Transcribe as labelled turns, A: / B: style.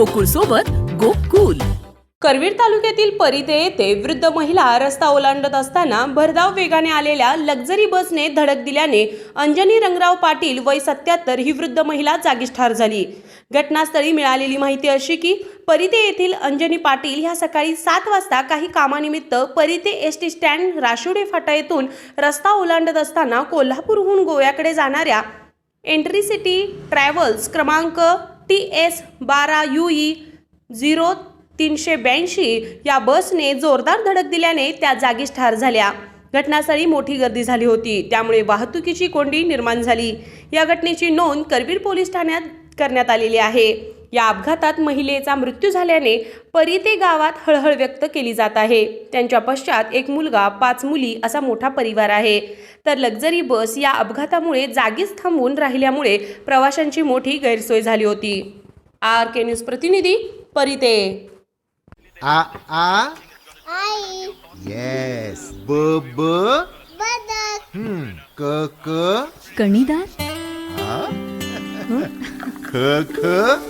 A: गोकुळ सोबत गोकुल.
B: करवीर तालुक्यातील परिते येथे वृद्ध महिला रस्ता ओलांडत असताना भरधाव वेगाने आलेल्या लक्झरी बसने धडक दिल्याने अंजनी रंगराव पाटील वय सत्याहत्तर ही वृद्ध महिला जागीच ठार झाली. घटनास्थळी मिळालेली माहिती अशी की परिते येथील अंजनी पाटील ह्या सकाळी सात वाजता काही कामानिमित्त परिते एस टी स्टँड राशुडे फाटा येथून रस्ता ओलांडत असताना कोल्हापूरहून गोव्याकडे जाणाऱ्या एंट्री सिटी ट्रॅव्हल्स क्रमांक टी एस बारा यू ई झिरो तीनशे ब्याऐंशी या बसने जोरदार धडक दिल्याने त्या जागीच ठार झाल्या. घटनास्थळी मोठी गर्दी झाली होती. त्यामुळे वाहतुकीची कोंडी निर्माण झाली. या घटनेची नोंद करवीर पोलीस ठाण्यात करण्यात आलेली आहे. या अपघातात महिलेचा मृत्यू झाल्याने परिते गावात हळहळ व्यक्त केली जात आहे. त्यांच्या पश्चात एक मुलगा पाच मुली असा मोठा परिवार आहे. तर लक्झरी बस या अपघातामुळे जागीच थांबून राहिल्यामुळे प्रवाशांची मोठी गैरसोय झाली होती. आर के न्यूज प्रतिनिधी परिते.
C: आ आ?
D: आई.
C: येस ब ब?
D: बदक.
C: हम्म. क क?
A: कणीदार
C: आ? ख ख?